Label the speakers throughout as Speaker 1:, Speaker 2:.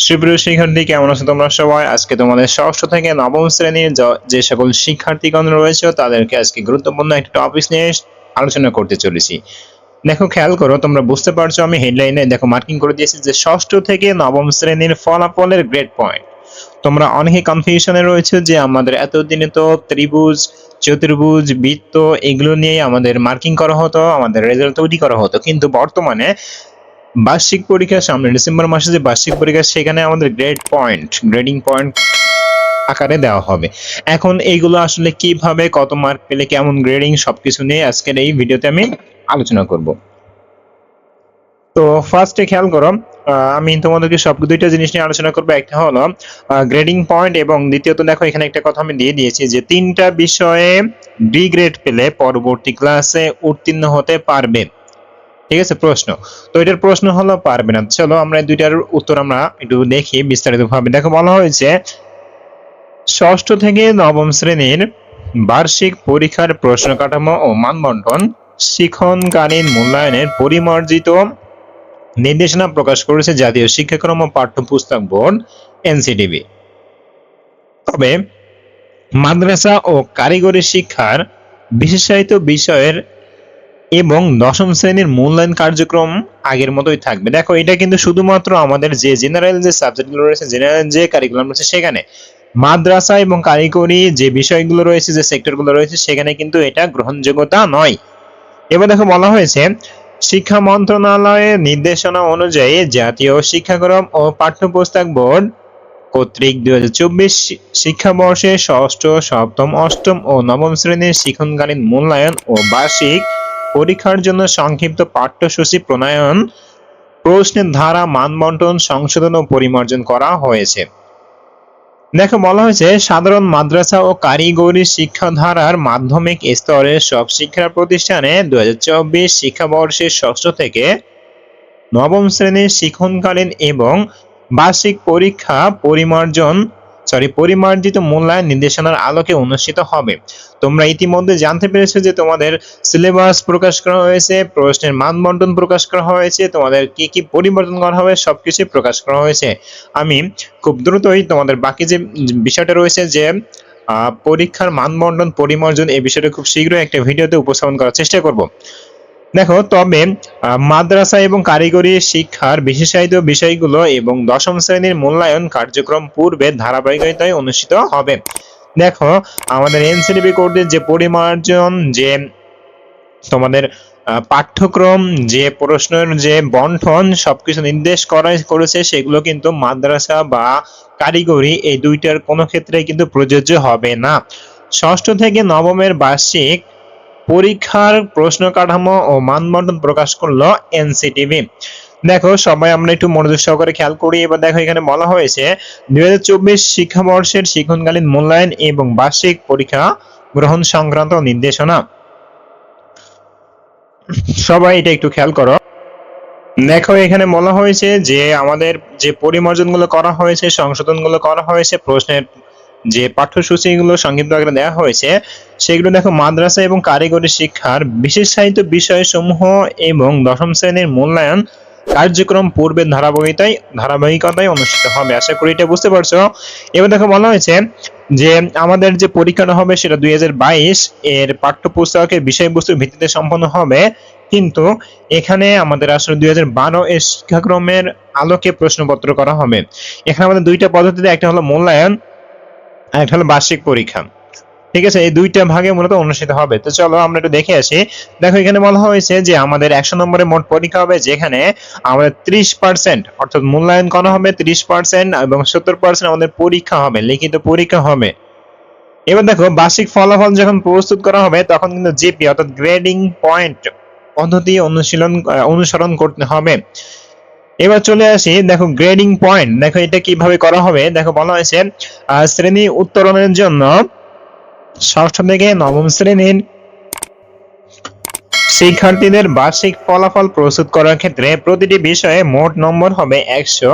Speaker 1: সুপ্রিয় শিক্ষার্থী, কেমন আছো তোমরা সবাই? আজকে তোমাদের ষষ্ঠ থেকে নবম শ্রেণির য- সকল শিক্ষার্থীগণ রয়েছে, তাদেরকে আজকে গুরুত্বপূর্ণ টপিক নিয়ে আলোচনা করতে চলেছি। দেখো, খেয়াল করো, তোমরা বুঝতে পারছ, আমি হেডলাইনে দেখো মার্কিং করে দিয়েছি যে ষষ্ঠ থেকে নবম শ্রেণির ফলাফলের গ্রেড পয়েন্ট তোমরা অনেকে কনফিউশনে রয়েছে যে আমাদের এতদিনে তো ত্রিভুজ, চতুর্ভুজ, বৃত্ত, এগুলো নিয়ে আমাদের মার্কিং করা হতো, আমাদের রেজাল্ট তৈরি করা হতো। কিন্তু বর্তমানে বার্ষিক পরীক্ষা সামনে ডিসেম্বর মাসে যে বার্ষিক পরীক্ষা, সেখানে আমাদের গ্রেড পয়েন্ট গ্রেডিং পয়েন্ট আকারে দেওয়া হবে। এখন এইগুলো আসলে কীভাবে, কত মার্ক পেলে কেমন গ্রেডিং সবকিছু নিয়ে আজকের এই ভিডিওতে আমি আলোচনা করব। তো ফার্স্টে খেয়াল করো আমি তোমাদেরকে সব দুইটা জিনিস নিয়ে আলোচনা করব। একটা হলো গ্রেডিং পয়েন্ট এবং দ্বিতীয়ত দেখো এখানে একটা কথা আমি দিয়ে দিয়েছি যে তিনটা বিষয়ে ডি গ্রেড পেলে পরবর্তী ক্লাসে উত্তীর্ণ হতে পারবে। ঠিক আছে, প্রশ্ন। তো এটার প্রশ্ন হলো পারবে না। চলো আমরা দুইটার উত্তর আমরা একটু দেখি বিস্তারিত ভাবে দেখো, বলা হয়েছে, ষষ্ঠ থেকে নবম শ্রেণির বার্ষিক পরীক্ষার প্রশ্ন কাঠামো ও মানবন্টন শিক্ষণকালীন মূল্যায়নের পরিমার্জিত নির্দেশনা প্রকাশ করেছে জাতীয় শিক্ষাক্রম ও পাঠ্যপুস্তক বোর্ড, এনসিটিভি। তবে মাদ্রাসা ও কারিগরি শিক্ষার বিশেষায়িত বিষয়ের এবং দশম শ্রেণির মূল্যায়ন কার্যক্রম আগের মতোই থাকবে। দেখো, এটা কিন্তু শুধুমাত্র আমাদের যে জেনারেল যে সাবজেক্টগুলো রয়েছে জেনারেল যে কারিকুলাম রয়েছে সেখানে। মাদ্রাসা এবং কারিগরি যে বিষয়গুলো রয়েছে, যে সেক্টরগুলো রয়েছে, সেখানে কিন্তু এটা গ্রহণযোগ্যতা নয়। এবার দেখো, বলা হয়েছে, শিক্ষা মন্ত্রণালয়ের নির্দেশনা অনুযায়ী জাতীয় শিক্ষাক্রম ও পাঠ্যপুস্তক বোর্ড কর্তৃক দুই হাজার চব্বিশ শিক্ষাবর্ষে ষষ্ঠ, সপ্তম, অষ্টম ও নবম শ্রেণির শিক্ষণকালীন মূল্যায়ন ও বার্ষিক পরীক্ষার জন্য সংক্ষিপ্ত পাঠ্যসূচি প্রণয়ন, প্রশ্নের ধারা মানবন্টন, সংশোধন ও পরিমার্জন করা হয়েছে। দেখো, বলা হয়েছে, সাধারণ মাদ্রাসা ও কারিগরি শিক্ষাধারার মাধ্যমিক স্তরের সব শিক্ষা প্রতিষ্ঠানে দুই হাজার শিক্ষাবর্ষের ষষ্ঠ থেকে নবম শ্রেণির শিক্ষণকালীন এবং বার্ষিক পরীক্ষা পরিমার্জন সরি পরিমার্জিত মূল্যায়ন নির্দেশনার আলোকে অনুষ্ঠিত হবে। তোমরা ইতিমধ্যে জানতে পেরেছ যে তোমাদের সিলেবাস প্রকাশ করা হয়েছে, প্রশ্নের মানবন্টন প্রকাশ করা হয়েছে, তোমাদের কি কি পরিবর্তন করা হবে সবকিছু প্রকাশ করা হয়েছে। আমি খুব দ্রুতই তোমাদের বাকি যে বিষয়টা রয়েছে যে পরীক্ষার মানবন্টন, পরিমার্জন এই বিষয়টা খুব শীঘ্রই একটা ভিডিওতে উপস্থাপন করার চেষ্টা করব। দেখো, তবে মাদ্রাসা এবং কারিগরি শিক্ষার বিশেষায়িত বিষয়গুলো এবং দশম শ্রেণির মূল্যায়ন কার্যক্রম পূর্বে ধারাবাহিকতায় অনুষ্ঠিত হবে। দেখো, আমাদের এনসিডিবি কোর্টের যে পরিমার্জন, যে তোমাদের পাঠ্যক্রম, যে প্রশ্নের যে বন্টন, সবকিছু নির্দেশ করা করেছে, সেগুলো কিন্তু মাদ্রাসা বা কারিগরি এই দুইটার কোনো ক্ষেত্রে কিন্তু প্রযোজ্য হবে না। ষষ্ঠ থেকে নবমের বার্ষিক পরীক্ষার প্রশ্ন কাঠামো ও মানবন্টন প্রকাশ করল এনসিটিভি। দেখো, সবাই আমরা একটু মনোযোগ সহকারে খেয়াল করি। এবার দেখো, এখানে বলা হয়েছে, দুই হাজার চব্বিশ শিক্ষাবর্ষের শিক্ষণকালীন মূল্যায়ন এবং বার্ষিক পরীক্ষা গ্রহণ সংক্রান্ত নির্দেশনা। সবাই এটা একটু খেয়াল করো। দেখো, এখানে বলা হয়েছে যে, আমাদের যে পরিমার্জনগুলো করা হয়েছে, সংশোধনগুলো করা হয়েছে, প্রশ্নের যে পাঠ্যসূচিগুলো সংক্ষিপ্ত আকারে দেওয়া হয়েছে, সেগুলো দেখো মাদ্রাসা এবং কারিগরি শিক্ষার বিশেষায়িত বিষয়সমূহ এবং দশম শ্রেণির মূল্যায়ন কার্যক্রম পূর্বের ধারাবাহিকতায় ধারাবাহিকতায় অনুষ্ঠিত হবে। আশা করি এটা বুঝতে পারছ। এবার দেখো বলা হয়েছে যে আমাদের যে পরীক্ষাটা হবে সেটা দুই হাজার বাইশ, এর পাঠ্যপুস্তকের বিষয়বস্তুর ভিত্তিতে সম্পন্ন হবে। কিন্তু এখানে আমাদের আসলে দুই হাজার বারো এর শিক্ষাক্রমের আলোকে প্রশ্নপত্র করা হবে। এখানে আমাদের দুইটা পদ্ধতিতে, একটা হলো মূল্যায়ন একটা হলো বার্ষিক পরীক্ষা। ঠিক আছে? এই দুইটা ভাগে মূলত অনুষ্ঠিত হবে। তো চলো আমরা একটু দেখে আসি। দেখো, এখানে বলা হয়েছে যে আমাদের একশো নম্বরের মোট পরীক্ষা হবে, যেখানে আমাদের ত্রিশ পার্সেন্ট অর্থাৎ মূল্যায়ন করা হবে ত্রিশ পার্সেন্ট এবং সত্তর পার্সেন্ট আমাদের পরীক্ষা হবে, লিখিত পরীক্ষা হবে। এবার দেখো, বার্ষিক ফলাফল যখন প্রস্তুত করা হবে, তখন কিন্তু জিপি, অর্থাৎ গ্রেডিং পয়েন্ট পদ্ধতি অনুশীলন, অনুসরণ করতে হবে। এবার চলে আসি, দেখো গ্রেডিং পয়েন্ট দেখো এটা কীভাবে করা হবে? দেখো বলা হয়েছে শ্রেণি উত্তরণের জন্য ষষ্ঠ থেকে নবম শ্রেণির শিক্ষার্থীদের বার্ষিক ফলাফল প্রস্তুত করার ক্ষেত্রে প্রতিটি বিষয়ে মোট নম্বর হবে একশো।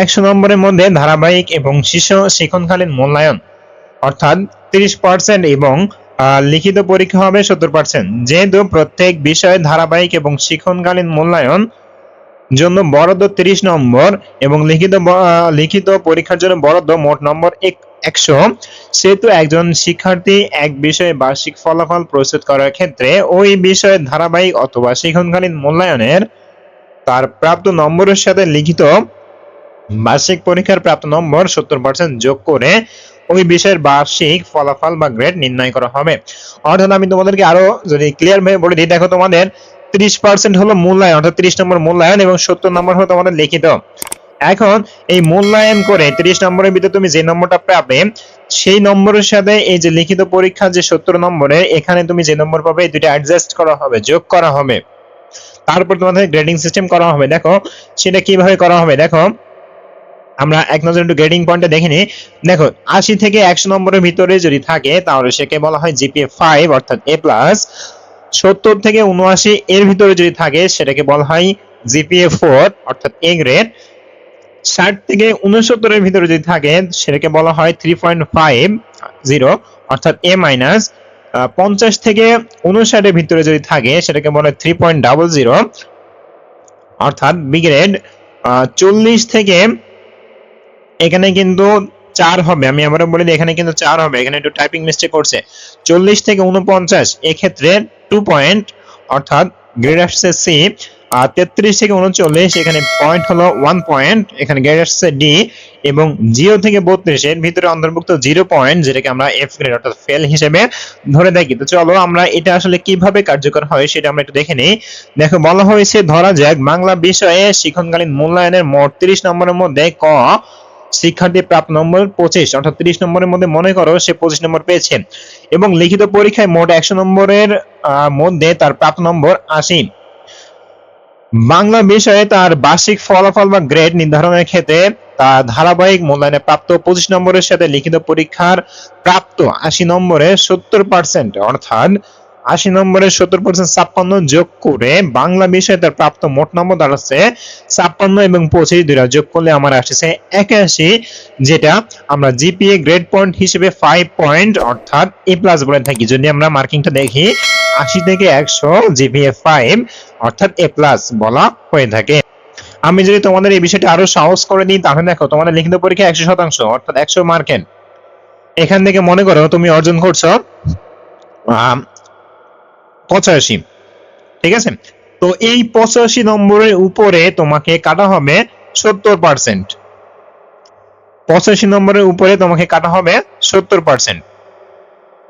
Speaker 1: একশো নম্বরের মধ্যে ধারাবাহিক এবং শিশু শিক্ষণকালীন মূল্যায়ন, অর্থাৎ তিরিশ পার্সেন্ট এবং লিখিত পরীক্ষা হবে সত্তর পার্সেন্ট যেহেতু প্রত্যেক বিষয়ে ধারাবাহিক এবং শিক্ষণকালীন মূল্যায়ন জন্য বরাদ্দ তিরিশ নম্বর এবং লিখিত লিখিত পরীক্ষার জন্য বরাদ্দ মোট নম্বর একশো। সেহেতু একজন শিক্ষার্থী এক বিষয়ে বার্ষিক ফলাফল প্রস্তুত করার ক্ষেত্রে ওই বিষয়ের ধারাবাহিক অথবা শিক্ষণকালীন মূল্যায়নের তার প্রাপ্ত নম্বরের সাথে লিখিত বার্ষিক পরীক্ষার প্রাপ্ত নম্বর সত্তর পার্সেন্ট যোগ করে ওই বিষয়ের বার্ষিক ফলাফল বা গ্রেড নির্ণয় করা হবে। অর্থাৎ আমি তোমাদেরকে আরও যদি ক্লিয়ার ভাবে বলে দিই, দেখো তোমাদের ত্রিশ পার্সেন্ট হলো মূল্যায়ন, অর্থাৎ ত্রিশ নম্বর মূল্যায়ন এবং সত্তর নম্বর হলো তোমাদের লিখিত। এখন এই মূল্যায়ন করে ত্রিশ নম্বরের ভিতরে তুমি যে নম্বরটা পাবে, সেই নম্বরের সাথে এই যে লিখিত পরীক্ষা যে সত্তর নম্বরে এখানে তুমি যে নম্বর পাবে, এই দুটো অ্যাডজাস্ট করা হবে, যোগ করা হবে। তারপর তোমাদের গ্রেডিং সিস্টেম করা হবে। দেখো, সেটা কীভাবে করা হবে? দেখো, আমরা এক নজর একটু গ্রেডিং পয়েন্টে দেখে নিই। দেখো, আশি থেকে একশো নম্বরের ভিতরে যদি থাকে, তাহলে সেকে বলা হয় জিপিএ ফাইভ অর্থাৎ এ প্লাস সত্তর থেকে উনআশি এর ভিতরে যদি থাকে, সেটাকে বলা হয় জিপিএ ফোর অর্থাৎ এ গ্রেড ষাট থেকে উনসত্তরের ভিতরে যদি থাকে, সেটাকে বলা হয় থ্রি পয়েন্ট ফাইভ জিরো অর্থাৎ এ মাইনাস পঞ্চাশ থেকে উনষাটের ভিতরে যদি থাকে, সেটাকে বলা হয় থ্রি পয়েন্ট ডাবল জিরো অর্থাৎ বি গ্রেড চল্লিশ থেকে এখানে কিন্তু চার হবে। আমি আবারও বলি এখানে কিন্তু চার হবে। এখানে একটু টাইপিং মিস্টেক করছে। চল্লিশ থেকে উনপঞ্চাশ, এক্ষেত্রে টু পয়েন্ট অর্থাৎ গ্রেড আসছে সি আর তেত্রিশ থেকে উনচল্লিশ, এখানে পয়েন্ট হলো ওয়ান পয়েন্ট এখানে গ্রেড আসছে ডি এবং থেকে বত্রিশ, এর ভিতরে অন্তর্ভুক্ত জিরো পয়েন্ট যেটাকে আমরা এফ গ্রেড অর্থাৎ ফেল হিসেবে ধরে তো চলো আমরা এটা আসলে কীভাবে কার্যকর হয় সেটা আমরা একটু দেখে নিই। দেখো, বলা হয়েছে, ধরা যাক, বাংলা বিষয়ে শিক্ষণকালীন মূল্যায়নের মোট তিরিশ নম্বরের মধ্যে ক শিক্ষার্থী প্রাপ্ত নম্বর পঁচিশ, অর্থাৎ তিরিশ নম্বরের মধ্যে মনে করো সে পঁচিশ নম্বর পেয়েছে। এবং লিখিত পরীক্ষায় মোট একশো নম্বরের মধ্যে তার প্রাপ্ত নম্বর আশি। বাংলা বিষয়ে তার বার্ষিক ফলাফল বা গ্রেড নির্ধারণের ক্ষেত্রে তার ধারাবাহিক মূল্যায়নে প্রাপ্ত পঁচিশ নম্বরের সাথে লিখিত পরীক্ষার প্রাপ্ত আশি নম্বরে সত্তর পার্সেন্ট অর্থাৎ আশি নম্বরে সত্তর পার্সেন্ট ছাপ্পান্ন যোগ করে বাংলা বিষয়ে তার প্রাপ্ত মোট নম্বর দাঁড়াচ্ছে ছাপ্পান্ন এবং পঁচিশ, দুইটা যোগ করলে আমার আসছে একাশি, যেটা আমরা জিপিএ গ্রেড পয়েন্ট হিসেবে ফাইভ পয়েন্ট অর্থাৎ এ প্লাস বলে থাকি। যদি আমরা মার্কিংটা দেখি, আশি থেকে একশো জিপিএ ফাইভ অর্থাৎ এ প্লাস বলা হয়ে থাকে। আমি যদি তোমাদের এই বিষয়টা আরও সাহস করে দিই, তাহলে দেখো, তোমাদের লিখিত পরীক্ষা একশো শতাংশ, অর্থাৎ একশো মার্কের এখান থেকে মনে করো তুমি অর্জন করছ পঁচাশি। ঠিক আছে? তো এই পঁচাশি নম্বরের উপরে তোমাকে কাটা হবে সত্তর পার্সেন্ট পঁচাশি নম্বরের উপরে তোমাকে কাটা হবে সত্তর পার্সেন্ট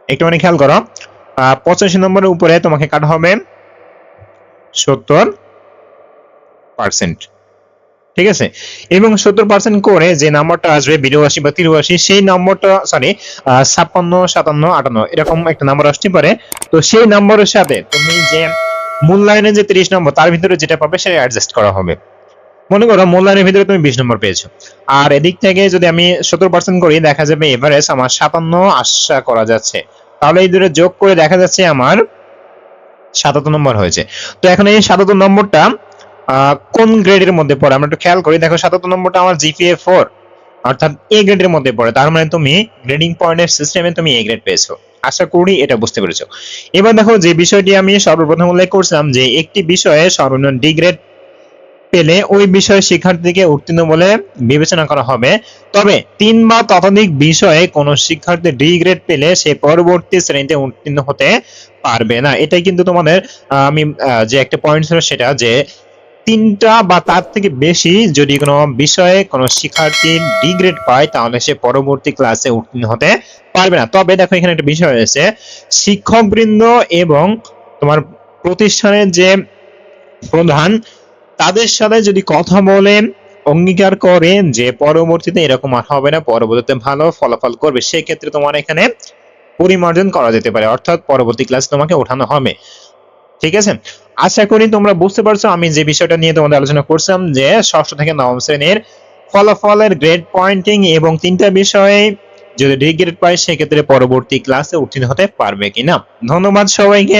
Speaker 1: একটুখানি খেয়াল করো। পঁচাশি নম্বরের উপরে তোমাকে কাটা হবে সত্তর পার্সেন্ট ঠিক আছে? এবং সত্তর পার্সেন্ট করে যে নাম্বারটা আসবে বিরাশি বা তিরাশি, সেই নাম্বারটা সরি ছাপ্পান্ন, সাতান্ন, আটান্ন, এরকম একটা নাম্বার আসতে পারে। তো সেই নাম্বারের সাথে তুমি যে মূল্যায়নের যে তিরিশ নম্বর তার ভিতরে যেটা পাবে সেটা অ্যাডজাস্ট করা হবে। মনে করো মূল্যায়নের ভিতরে তুমি বিশ নম্বর পেয়েছ। আর এদিক থেকে যদি আমি সত্তর পার্সেন্ট করি, দেখা যাবে এভারেজ আমার সাতান্ন আশা করা যাচ্ছে। তাহলে এই দুটো যোগ করে দেখা যাচ্ছে আমার সাতাত্তর নম্বর হয়েছে। তো এখন এই সাতাত্তর নম্বরটা কোন গ্রেডের মধ্যে পড়ে? আমরা একটু খেয়াল করি। দেখো, সাতাত্তর নম্বরটা আমার জিপিএ ফোর অর্থাৎ এ গ্রেডের মধ্যে পড়ে। তার মানে তুমি গ্রেডিং পয়েন্টের সিস্টেমে তুমি এ গ্রেড পেয়েছ। আশা করি এটা বুঝতে পেরেছ। এবার দেখো, যে বিষয়টি আমি সর্বপ্রথম উল্লেখ করছিলাম যে একটি বিষয়ে সর্বনিম্ন ডি গ্রেড পেলে ওই বিষয়ে শিক্ষার্থীকে উত্তীর্ণ বলে বিবেচনা করা হবে। তবে তিন বা ততোধিক বিষয়ে কোনো শিক্ষার্থী ডি গ্রেড পেলে সে পরবর্তী শ্রেণীতে উত্তীর্ণ হতে পারবে না। এটাই কিন্তু তোমাদের আমি যে একটা পয়েন্ট ছিল সেটা যে তিনটা বা তার থেকে বেশি যদি কোনো বিষয়ে কোনো শিক্ষার্থী ডি গ্রেড পায়, তাহলে সে পরবর্তী ক্লাসে উত্তীর্ণ হতে পারবে না। তবে দেখো এখানে একটা বিষয় রয়েছে। শিক্ষকবৃন্দ এবং তোমার প্রতিষ্ঠানের যে প্রধান, তাদের সাথে যদি কথা বলেন অঙ্গীকার করেন যে পরবর্তীতে এরকম আর হবে না, পরবর্তীতে ভালো ফলাফল করবে, সেক্ষেত্রে তোমার এখানে পরিমার্জন করা যেতে পারে। অর্থাৎ পরবর্তী ক্লাস তোমাকে ওঠানো হবে। ঠিক আছে? আশা করি তোমরা বুঝতে পারছ, আমি যে বিষয়টা নিয়ে তোমাদের আলোচনা করছিলাম যে ষষ্ঠ থেকে নবম শ্রেণির ফলাফলের গ্রেড পয়েন্টিং এবং তিনটা বিষয়ে যদি ডিগ্রেড পায়, সেক্ষেত্রে পরবর্তী ক্লাসে উত্তীর্ণ হতে পারবে কিনা। ধন্যবাদ সবাইকে।